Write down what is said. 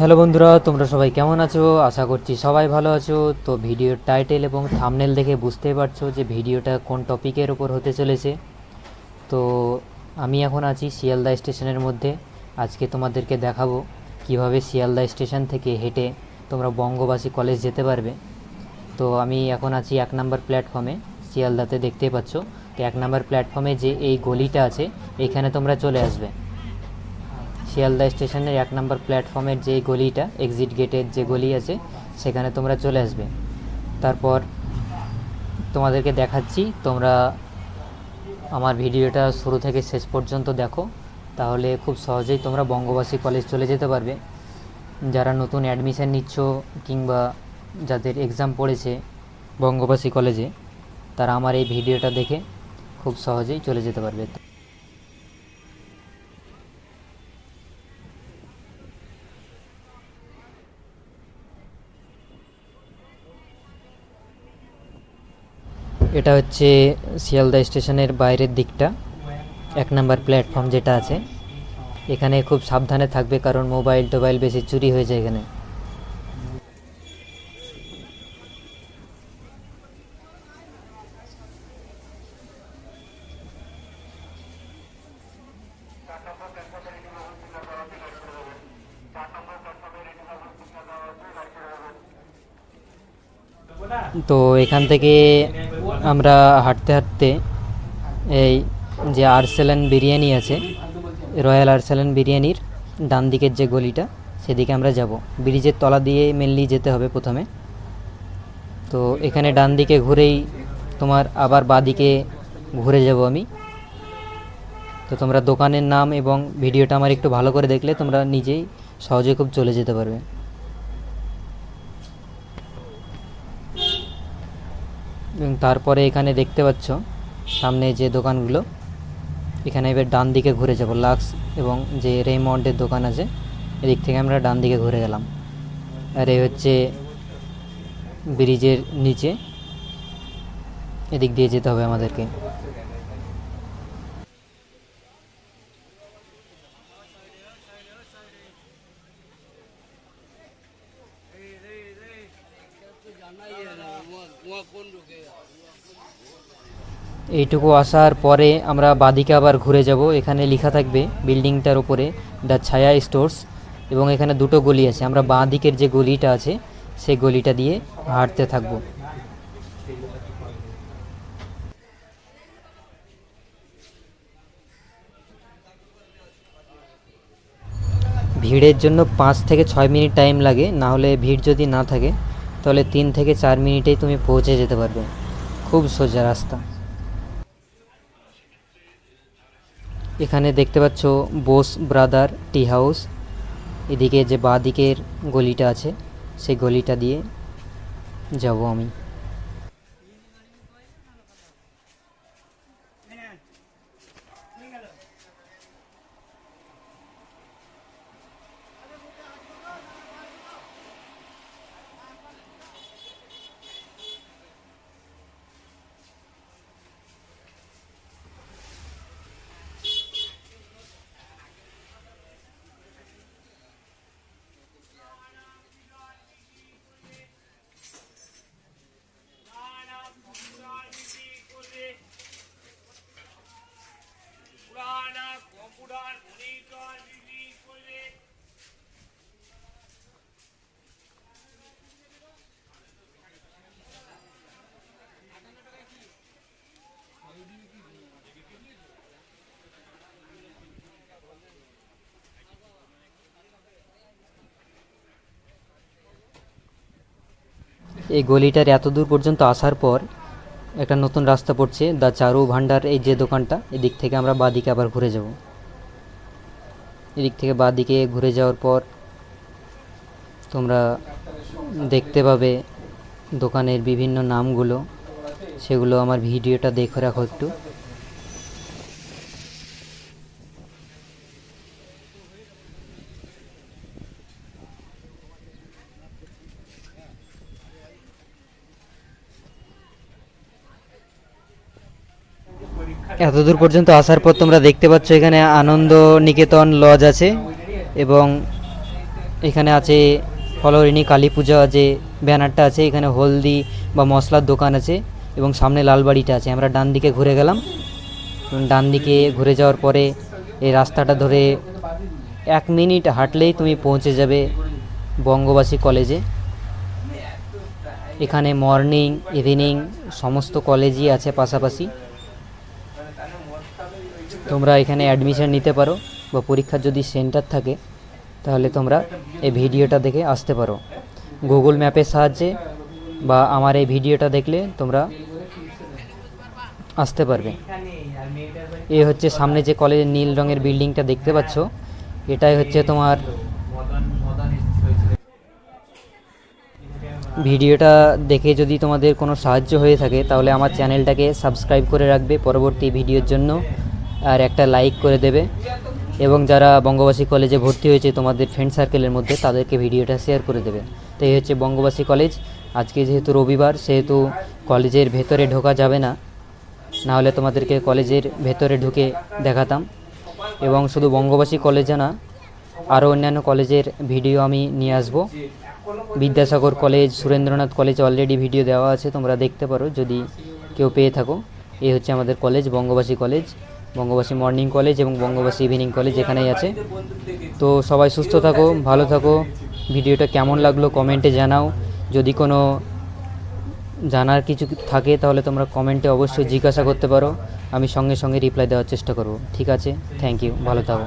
Hello বন্ধুরা, তোমরা সবাই কেমন আছো? আশা করছি সবাই ভালো আছো। তো ভিডিওর টাইটেল এবং থামনেল দেখে বুঝতেই পারছ যে ভিডিওটা কোন টপিকের ওপর হতে চলেছে। তো আমি এখন আছি শিয়ালদা স্টেশনের মধ্যে। আজকে তোমাদেরকে দেখাবো কীভাবে শিয়ালদা স্টেশন থেকে হেঁটে তোমরা বঙ্গবাসী কলেজ যেতে পারবে। তো আমি এখন আছি এক নম্বর প্ল্যাটফর্মে শিয়ালদাতে দেখতেই পাচ্ছ। তো এক নম্বর প্ল্যাটফর্মে যে এই গলিটা আছে, এখানে তোমরা চলে আসবে। শিয়ালদা স্টেশনের এক নম্বর প্ল্যাটফর্মের যে গলিটা এক্সিট গেটের যে গলি আছে, সেখানে তোমরা চলে আসবে। তারপর তোমাদেরকে দেখাচ্ছি, তোমরা আমার ভিডিওটা শুরু থেকে শেষ পর্যন্ত দেখো। তাহলে খুব সহজেই তোমরা বঙ্গবাসী কলেজ চলে যেতে পারবে। যারা নতুন অ্যাডমিশান নিচ্ছ কিংবা যাদের এক্সাম পড়েছে বঙ্গবাসী কলেজে, তারা আমার এই ভিডিওটা দেখে খুব সহজেই চলে যেতে পারবে। এটা হচ্ছে শিয়ালদা স্টেশনের বাইরের দিকটা, এক নাম্বার প্ল্যাটফর্ম যেটা আছে। এখানে খুব সাবধানে থাকবে কারণ মোবাইল টোবাইল বেশি চুরি হয়ে যায় এখানে। তো এখান থেকে আমরা হাঁটতে হাঁটতে এই যে আর্সেলান বিরিয়ানি আছে, রয়্যাল আর্সেলান বিরিয়ানির ডান দিকের যে গলিটা, সেদিকে আমরা যাব। ব্রিজের তলা দিয়ে মেনলি যেতে হবে প্রথমে। তো এখানে ডান দিকে ঘুরেই তোমার আবার বাদিকে ঘুরে যাব আমি। তো তোমরা দোকানের নাম এবং ভিডিওটা আমার একটু ভালো করে দেখলে তোমরা নিজেই সহজে খুব চলে যেতে পারবে। এবং তারপরে এখানে দেখতে পাচ্ছ, সামনে যে দোকানগুলো, এখানে এবার ডান দিকে ঘুরে যাব, লাক্স এবং যে রেমন্ডের দোকান আছে, এদিক থেকে আমরা ডান দিকে ঘুরে গেলাম। আর এই হচ্ছে ব্রিজের নিচে, এদিক দিয়ে যেতে হবে আমাদেরকে। এইটুকু আসার পরে আমরা বাদিকে আবার ঘুরে যাব। এখানে লেখা থাকবে, বিল্ডিংটার উপরে দ্য ছায়া স্টোর্স এবং এখানে দুটো গলি আছে। আমরা বাঁ দিকের যে গলিটা আছে, সেই গলিটা দিয়ে হাঁটতে থাকব। ভিড়ের জন্য পাঁচ থেকে ছয় মিনিট টাইম লাগে। না হলে ভিড় যদি না থাকে তাহলে তিন থেকে চার মিনিটেই তুমি পৌঁছে যেতে পারবে। খুব সোজা রাস্তা। এখানে দেখতে পাচ্ছ বোস ব্রাদার টি হাউস। এদিকে যে বাঁ দিকের গলিটা আছে, সেই গলিটা দিয়ে যাব আমি। এই গলিটার এত দূর পর্যন্ত আসার পর একটা নতুন রাস্তা পড়ছে দা চারু ভান্ডার, এই যে দোকানটা, এদিক থেকে আমরা বাদিকে আবার ঘুরে যাব। এদিক থেকে বাদিকে ঘুরে যাওয়ার পর তোমরা দেখতে পাবে দোকানের বিভিন্ন নামগুলো। সেগুলো আমার ভিডিওটা দেখে রাখো একটু। এত দূর পর্যন্ত আসার পর তোমরা দেখতে পাচ্ছ এখানে আনন্দ নিকেতন লজ আছে এবং এখানে আছে ফলহরিণী, কালী পূজা যে ব্যানারটা আছে, এখানে হলদি বা মশলার দোকান আছে এবং সামনে লালবাড়িটা আছে। আমরা ডান দিকে ঘুরে গেলাম। ডান দিকে ঘুরে যাওয়ার পরে এই রাস্তাটা ধরে এক মিনিট হাঁটলেই তুমি পৌঁছে যাবে বঙ্গবাসী কলেজে। এখানে মর্নিং, ইভিনিং সমস্ত কলেজই আছে পাশাপাশি। তোমরা এখানে অ্যাডমিশন নিতে পারো বা পরীক্ষার যদি সেন্টার থাকে, তাহলে তোমরা এই ভিডিওটা দেখে আসতে পারো। গুগল ম্যাপের সাহায্যে বা আমার এই ভিডিওটা দেখলে তোমরা আসতে পারবে। এ হচ্ছে সামনে যে কলেজের নীল রঙের বিল্ডিংটা দেখতে পাচ্ছ, এটাই হচ্ছে তোমার ভিডিওটা দেখে যদি তোমাদের কোনো সাহায্য হয়ে থাকে, তাহলে আমার চ্যানেলটাকে সাবস্ক্রাইব করে রাখবে পরবর্তী ভিডিওর জন্য। আর একটা লাইক করে দেবে। এবং যারা বঙ্গবাসী কলেজে ভর্তি হয়েছে তোমাদের ফ্রেন্ড সার্কেলের মধ্যে, তাদেরকে ভিডিওটা শেয়ার করে দেবে। তো এই হচ্ছে বঙ্গবাসী কলেজ আজকে যেহেতু রবিবার, সেহেতু কলেজের ভেতরে ঢোকা যাবে না। না হলে তোমাদেরকে কলেজের ভেতরে ঢুকে দেখাতাম। এবং শুধু বঙ্গবাসী কলেজে না আরও অন্যান্য কলেজের ভিডিও আমি নিয়ে আসব। Vidyasagar college Surendranath college already video দেওয়া আছে, তোমরা দেখতে পারো। যদি কেউ পেয়ে থাকো, এই হচ্ছে আমাদের college Bangabasi college Bangabasi morning college এবং বঙ্গবাসী ইভিনিং কলেজ এখানেই আছে। তো সবাই সুস্থ থাকো, ভালো থাকো। ভিডিওটা কেমন লাগল কমেন্টে জানাও। যদি কোনো জানার কিছু থাকে তাহলে তোমরা কমেন্টে অবশ্যই জিজ্ঞাসা করতে পারো। আমি সঙ্গে সঙ্গে রিপ্লাই দেওয়ার চেষ্টা করব। ঠিক আছে? থ্যাংক ইউ ভালো থাকো।